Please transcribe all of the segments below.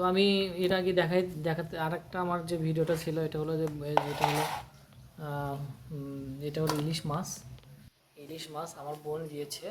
তো আমি এর আগে দেখাই, দেখাতে, আরেকটা আমার যে ভিডিওটা ছিল, এটা হলো যে এটা হলো এটা হলো ইলিশ মাছ। ইলিশ মাছ আমার বোন দিয়েছে।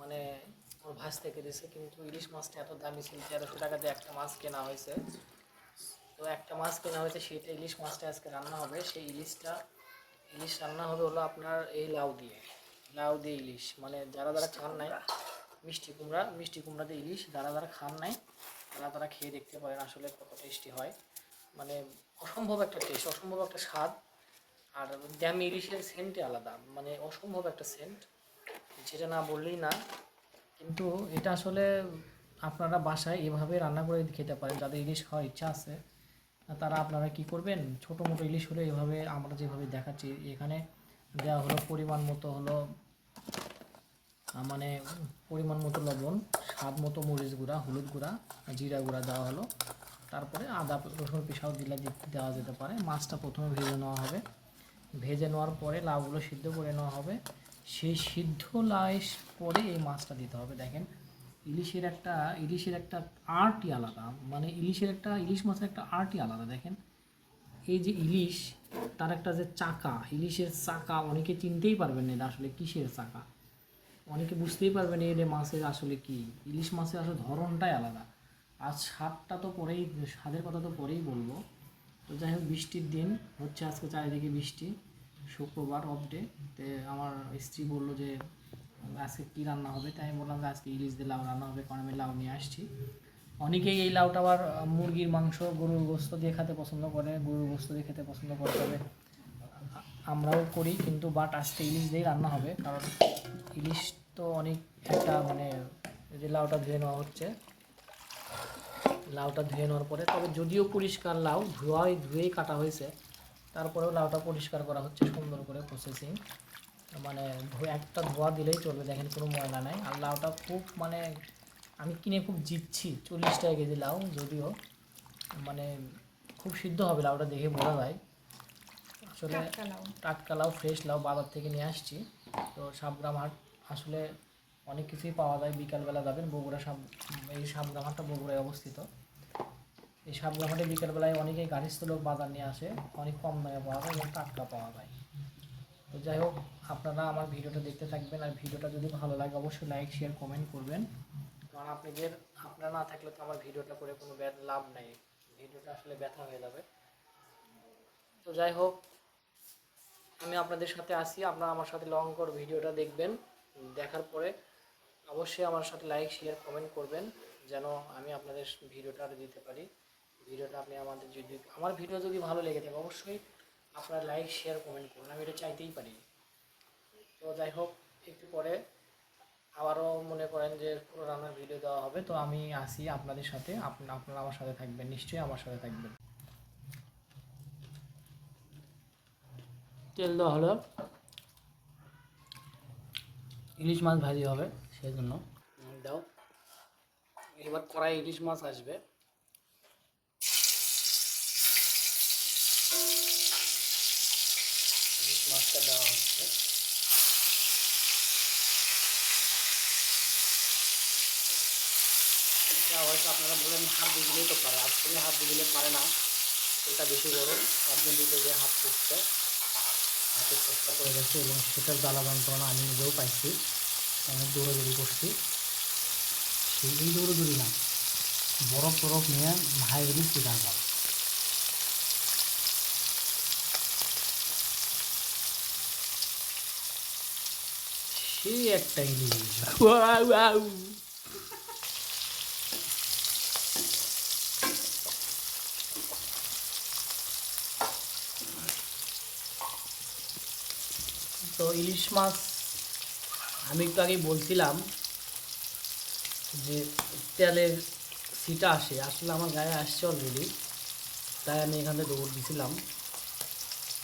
মানে ওর ভাস থেকে দিয়েছে, কিন্তু ইলিশ মাছটা এত দামি ছিল, তেরোশো টাকা দিয়ে একটা মাছ কেনা হয়েছে। তো একটা মাছ কেনা হয়েছে, সেটা ইলিশ মাছটা আজকে রান্না হবে। সেই ইলিশটা, ইলিশ রান্না হবে হলো আপনার এই লাউ দিয়ে লাউ দিয়ে ইলিশ। মানে যারা যারা খান নাই, মিষ্টি কুমড়া মিষ্টি কুমড়া দিয়ে ইলিশ, যারা যারা খান নাই তারা তারা খেয়ে দেখতে পারেন আসলে কত টেস্টি হয়। মানে অসম্ভব একটা টেস্ট অসম্ভব একটা স্বাদ। আর ড্যাম ইলিশের সেন্টই আলাদা। মানে অসম্ভব একটা সেন্ট যেটা না বললেই না। কিন্তু এটা আসলে আপনারা বাসায় এভাবে রান্না করে খেতে পারেন। যাদের ইলিশ খাওয়ার ইচ্ছা আছে, তারা আপনারা কি করবেন? ছোটো মোটো ইলিশ হলে এভাবে আমরা যেভাবে দেখাচ্ছি, এখানে দেওয়া হলো পরিমাণ মতো হলো মানে পরিমাণ মতো লবণ, স্বাদ মতো মরিচ গুঁড়া, হলুদ গুঁড়া, জিরা গুঁড়া দেওয়া হলো। তারপরে আদা, রসুন পিসাও দিলে দেওয়া যেতে পারে। মাছটা প্রথমে ভেজে নেওয়া হবে। ভেজে নেওয়ার পরে লাউগুলো সিদ্ধ করে নেওয়া হবে। সেই সিদ্ধ লাইস পরে এই মাছটা দিতে হবে। দেখেন, ইলিশের একটা ইলিশের একটা আর্টই আলাদা। মানে ইলিশের একটা, ইলিশ মাছের একটা আর্টই আলাদা। দেখেন, এই যে ইলিশ, তার একটা যে চাকা, ইলিশের চাকা, অনেকে চিনতেই পারবেন না আসলে কিসের চাকা। অনেকে বুঝতেই পারবেন এটা মাছের আসলে কি। ইলিশ মাছের আসলে ধরনটাই আলাদা। আর স্বাদটা তো পরেই, স্বাদের কথা তো পরেই বলব। তো যাই হোক, বৃষ্টির দিন হচ্ছে আজকে চারিদিকে বৃষ্টি। শুক্রবার অফ ডে তে আমার স্ত্রী বলল যে, আজকে কী রান্না হবে? তাই আমি বললাম যে, আজকে ইলিশ দিয়ে লাউ রান্না হবে, কারণ আমি লাউ নিয়ে আসছি। অনেকেই এই লাউটা আবার মুরগির মাংস, গরুর গোস্ত দিয়ে খেতে পছন্দ করে, গরুর গোস্ত দিয়ে খেতে পছন্দ করতে হবে আমরাও করি, কিন্তু বাট আজকে ইলিশ দিয়েই রান্না হবে, কারণ ইলিশ তো অনেক একটা মানে যে লাউটা ধুয়ে নেওয়া হচ্ছে। লাউটা ধুয়ে নেওয়ার পরে তবে যদিও পরিষ্কার লাউ ধোয়াই ধুয়েই কাটা হয়েছে তারপরেও লাউটা পরিষ্কার করা হচ্ছে সুন্দর করে প্রসেসিং মানে একটা ধোয়া দিলেই চলবে দেখেন কোনো ময়লা নাই। আর লাউটা খুব মানে আমি কিনে খুব জিতছি চল্লিশ টাকা কেজি লাউ যদিও। মানে খুব সিদ্ধ হবে লাউটা দেখে বোঝা যায়। আসলে টাটকা লাউ। ফ্রেশ লাউ বাজার থেকে নিয়ে আসছি। তো সাবগ্রাম হাট আসলে অনেক কিছুই পাওয়া যায়। বিকালবেলা যাবেন, বগুড়া সাব এই সাবগ্রাম বগুড়ায় অবস্থিত। এই সাবগ্রামাটে বিকালবেলায় অনেকেই গাড়িস্থ লোক বাজার নিয়ে আসে, অনেক কম দামে পাওয়া যায় এবং টাটকা পাওয়া যায়। তো যাই হোক, আপনারা আমার ভিডিওটা দেখতে থাকবেন আর ভিডিওটা যদি ভালো লাগে অবশ্যই লাইক শেয়ার কমেন্ট করবেন। কারণ আপনাদের, আপনারা না থাকলে তো আমার ভিডিওটা করে কোনো লাভ নেই। ভিডিওটা আসলে ব্যথা হয়ে যাবে। তো যাই হোক, আমি আপনাদের সাথে আসি, আপনারা আমার সাথে লং কর ভিডিওটা দেখবেন। দেখার পরে অবশ্যই আমার সাথে লাইক শেয়ার কমেন্ট করবেন, যেন আমি আপনাদের ভিডিওটা আর দিতে পারি। ভিডিওটা আপনি আমাদের যদি, আমার ভিডিও যদি ভালো লেগে থাকে, অবশ্যই আপনারা লাইক শেয়ার কমেন্ট করুন। আমি এটা চাইতেই পারি। তো যাই হোক, একটু পরে আবারও মনে করেন যে পুরো রান্নার ভিডিও দেওয়া হবে, তো আমি আসি আপনাদের সাথে। আপনা- আপনারা আমার সাথে থাকবেন, নিশ্চয়ই আমার সাথে থাকবেন। তেল দেওয়া হলো। ইলিশ মাছ ভাজি হবে সেই জন্য দাও। এবার কড়াই ইলিশ মাছ আসবে। ইলিশ মাছটা দেওয়া হচ্ছে। হয়তো আপনারা বলেন হাত দিয়ে তো পারে। আসলে হাত দিয়ে পারে না। এটা বেশি গরম, তার জন্য হাত ফুটছে হাতে চেষ্টা করে গেছে এবং সেটার জ্বালা যন্ত্রণা আমি নিজেও পাইছি। অনেক দৌড়াদৌড়ি করছি। সেই এই দৌড়াদৌড়ি না, বরফ টরফ নিয়ে ভাই শিকার করে সেই একটা ইলিশ তো ইলিশ মাছ আমি একটু আগে বলছিলাম যে তেলের সিটা আসে, আসলে আমার গায়ে আসছে অলরেডি তাই আমি এখানে দৌড় দিছিলাম।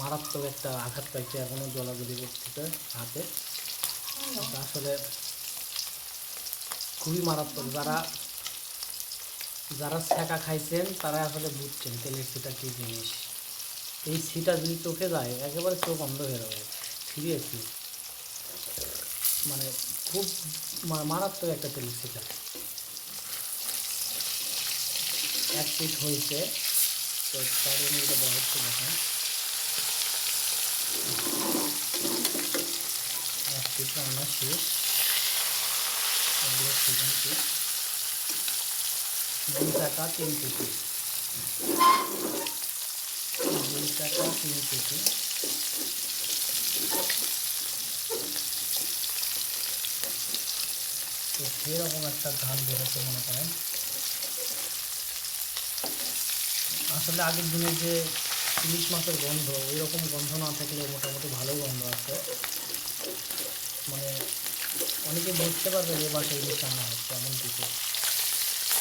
মারাত্মক একটা আঘাত পাইছে এখনও জলাজলি করতেছে হাতে। আসলে খুবই মারাত্মক। যারা যারা ছ্যাঁকা খাইছেন তারা আসলে বুঝছেন তেলের সিটা কী জিনিস। এই সিটা যদি চোখে যায়, একেবারে চোখ অন্ধ হয়ে যাবে সিরিয়াসলি মানে খুব মা- মারাত্মক একটা তেল সেটা এক পিস হয়েছে। তো তার জন্য এটা দেওয়া হচ্ছে দেখেন। এক পিস রান্না শেষ এগুলো সেকেন্ড পিস দুই টাকা, তিন কেজি দুই টাকা, তিন কেজি তো সেরকম একটা ধান বেরোচ্ছে মনে করেন। আসলে আগের দিনে যে ইলিশ মাছের গন্ধ ওই রকম গন্ধ না থাকলে মোটামুটি ভালো গন্ধ আছে মানে অনেকে বুঝতে পারবে যে বাসায় ইলিশ রান্না হচ্ছে এমন কিছু।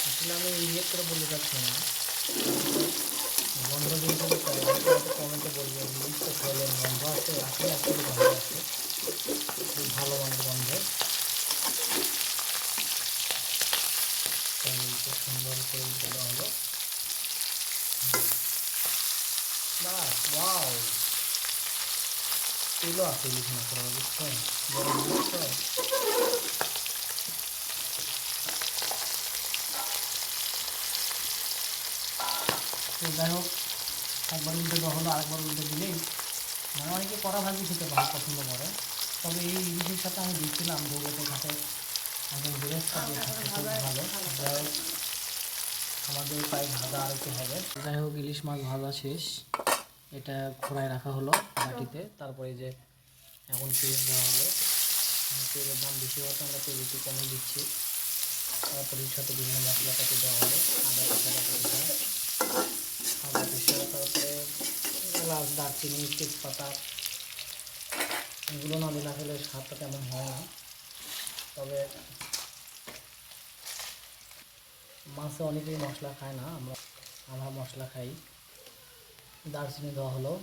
আসলে আমি ইলিশ করে বলতে চাচ্ছি না। গন্ধ কিন্তু কমেন্টে বলবেন ইলিশ গন্ধ আছে আসলে আসলে গন্ধ আছে খুব ভালো মানের গন্ধ সুন্দর করে দেওয়া হলো বাস ওয়াও তেলও আছে ইলিশ মাছের বুঝছেন গরম যাই হোক, একবার উল্টে দেওয়া হলো, আরেকবার উল্টে দিলেই মানে অনেকে কড়া ভাজি খেতে ভালো পছন্দ করে। তবে এই ইলিশের সাথে আমি দেখছিলাম দৌড়াতে ঘাটে একদম বেরেস্তা দিয়ে খাচ্ছে খুব ভালো। যাই হোক আমাদের প্রায় ভাজা আর একটু হবে। যাই হোক ইলিশ মাছ ভাজা শেষ। এটা খোড়ায় রাখা হলো বাটিতে তারপরে যে এখন তেল দেওয়া হবে। তেলের দাম বেশি হওয়াতে আমরা তেল একটু কমে দিচ্ছি। তারপরে সাথে বিভিন্ন মশলাপাতি দেওয়া হবে। আদা পেশা তারপরে এলাচ দারচিনি, তেজপাতা, এগুলো না দিলে আসলে স্বাদটা তেমন হয় না। তবে মাছে অনেকেই মশলা খায় না, আমরা আমরা মশলা খাই। দারচিনি দেওয়া হলো।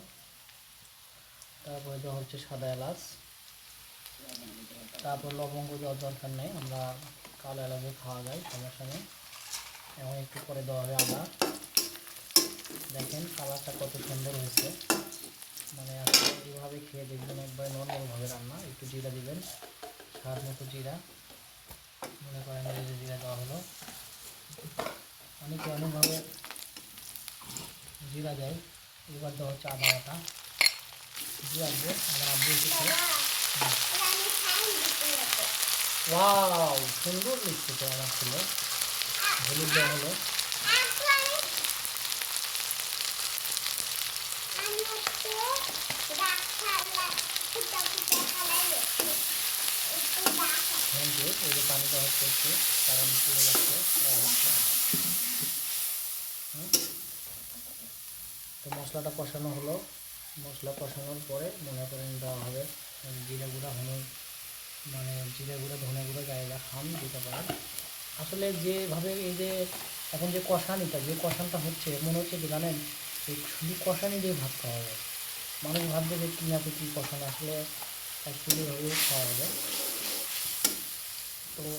তারপরে দেওয়া হচ্ছে সাদা এলাচ। তারপর লবঙ্গ দেওয়ার দরকার নেই, আমরা কালো এলাচও খাওয়া যায় সমস্যা নেই। এখন একটু পরে দেওয়া হবে আদা। দেখেন কালারটা কত সুন্দর হয়েছে। মানে আপনি এইভাবে খেয়ে দেখবেন একবার নর্মালভাবে রান্না, একটু জিরা দিবেন, স্বাদ মতো জিরা। মনে করেন যে জিরা দেওয়া হলো। অনেকে অনেকভাবে জিরা দেয়। এবার দেওয়া হচ্ছে আদা বাটা। জিরা দেবো আমার আব্বু ওয়াও, সুন্দর আমার ছেলে। হলুদ দেওয়া হলো। এই যে পানি দেওয়া হচ্ছে একটু কারণ চলে যাচ্ছে তো মশলাটা কষানো হলো। মশলা কষানোর পরে মনে করেন দেওয়া হবে জিরে গুঁড়া হলুদ মানে জিরে গুঁড়া, ধনে গুঁড়া যা খান দিতে পারেন। আসলে যেভাবে এই যে এখন যে কষানিটা, যে কষানটা হচ্ছে, মনে হচ্ছে কি জানেন? এই শুধু কষানি দিয়ে ভাত খাওয়া হবে মানুষ ভাববে যে কী আছে কী কষানো, আসলে অ্যাকচুয়ালি ভাবে খাওয়া হবে তো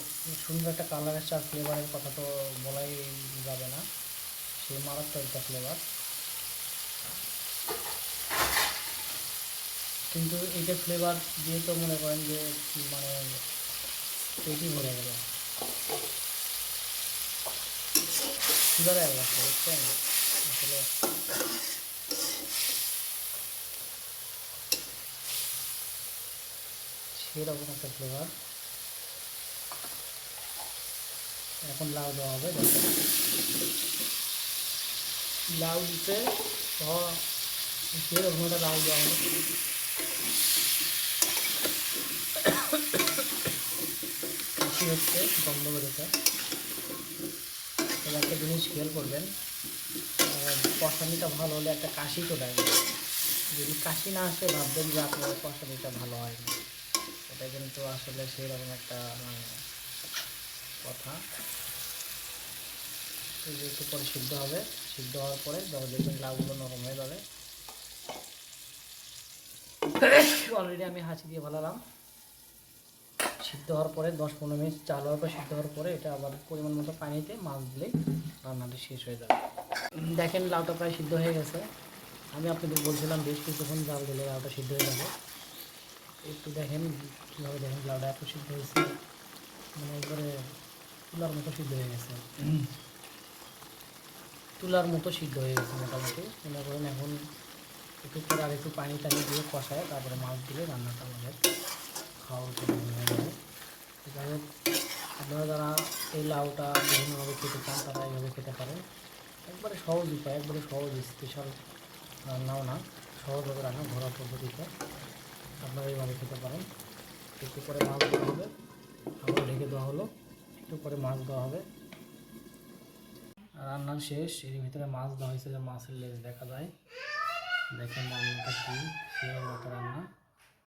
সুন্দর একটা কালার এসছে আর ফ্লেভারের কথা তো বলাই যাবে না। সেই মারাত্মক একটা ফ্লেভার কিন্তু এইটা ফ্লেভার দিয়ে তো মনে করেন যে মানে পেটি ভরে গেল। আসলে সেরকম একটা ফ্লেভার এখন লাউ দেওয়া হবে লাউ দিতে সেরকম একটা লাউ দেওয়া হবে। কাশি হচ্ছে বন্ধ করেছে তবে একটা জিনিস খেয়াল করবেন কষানিটা ভালো হলে একটা কাশি চলে আসবে। যদি কাশি না আসে, ভাববেন যে আপনার কষানিটা ভালো হয়নি। এটা কিন্তু আসলে সেই রকম একটা মানে কথা। একটু পরে সিদ্ধ হবে। সিদ্ধ হওয়ার পরে যখন দেখবেন লাউগুলো নরম হয়ে যাবে। অলরেডি আমি হাঁচি দিয়ে ভালালাম। সিদ্ধ হওয়ার পরে দশ পনেরো মিনিট চাল হওয়ার পর সিদ্ধ হওয়ার পরে এটা আবার পরিমাণ মতো পানিতে মাছ দিলে রান্নাটা শেষ হয়ে যাবে। দেখেন লাউটা প্রায় সিদ্ধ হয়ে গেছে। আমি আপনাদের বলছিলাম বেশ কিছুক্ষণ জাল দিলে লাউটা সিদ্ধ হয়ে যাবে। একটু দেখেন কীভাবে দেখেন লাউটা এত সিদ্ধ হয়েছে। মানে একবারে তুলার মতো সিদ্ধ হয়ে গেছে। তুলার মতো সিদ্ধ হয়ে গেছে মোটামুটি। মনে করেন এখন একটু করে আর একটু পানি টানি দিয়ে কষায়, তারপরে মাছ দিলে রান্নাটা আমাদের হয়ে যাবে যাই হোক, আপনারা যারা এই লাউটা বিভিন্নভাবে খেতে চান, তারা এইভাবে খেতে পারেন। একবারে সহজ উপায়, একবারে সহজ স্পেশাল রান্নাও না, সহজভাবে রান্না ঘরোয়া পদ্ধতিতে আপনারা এইভাবে খেতে পারেন। একটু করে মাছ দেওয়া হবে, আবার ঢেকে দেওয়া হলো। একটু করে মাছ দেওয়া হবে। রান্না শেষ, এর ভিতরে মাছ দেওয়া হয়েছে যে মাছের লেজ দেখা যায়। দেখেন রান্নাটা কি সেই মতো রান্না।